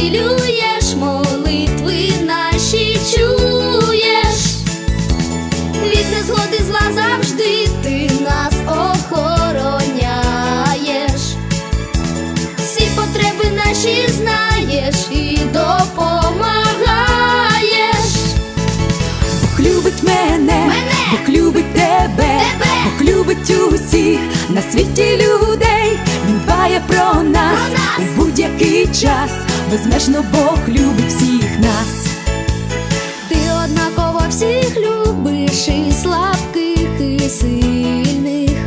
цілюєш, молитви наші чуєш, від незгоди завжди ти нас охороняєш, всі потреби наші знаєш і допомагаєш, Бог мене, мене. Бог тебе, тебе, Бог усіх на світі людей, Він дбає про нас, про нас. у будь-який час безмежно Бог любить всіх нас. Ти однаково всіх любиш і слабких, і сильних,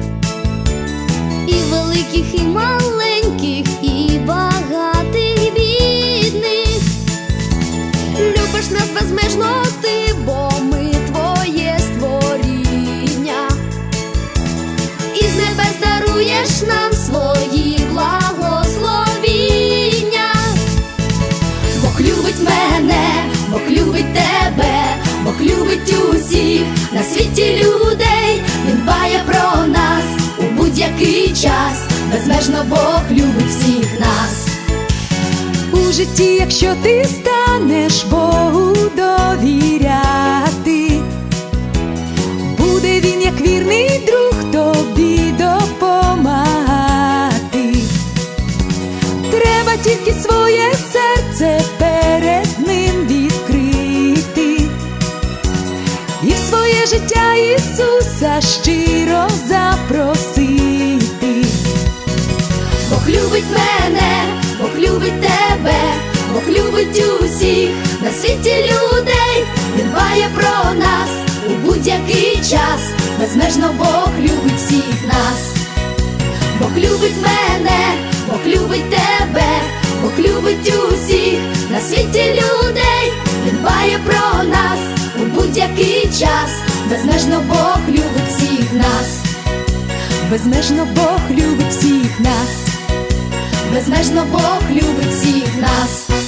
і великих, і маленьких, і багатих, і бідних. Любиш нас безмежно ти, бо на світі людей, він дбає про нас у будь-який час, безмежно Бог любить всіх нас. У житті, якщо ти станеш Богу довіряти, своє життя Ісуса щиро запросити. Бог любить мене, Бог любить тебе, Бог любить усіх на світі людей, Він дбає про нас у будь-який час, безмежно Бог любить всіх нас. Бог любить мене, Бог любить тебе, Бог любить усіх на світі людей, Він дбає про нас будь-який час, безмежно Бог любить всіх нас, безмежно Бог любить всіх нас, безмежно Бог любить всіх нас.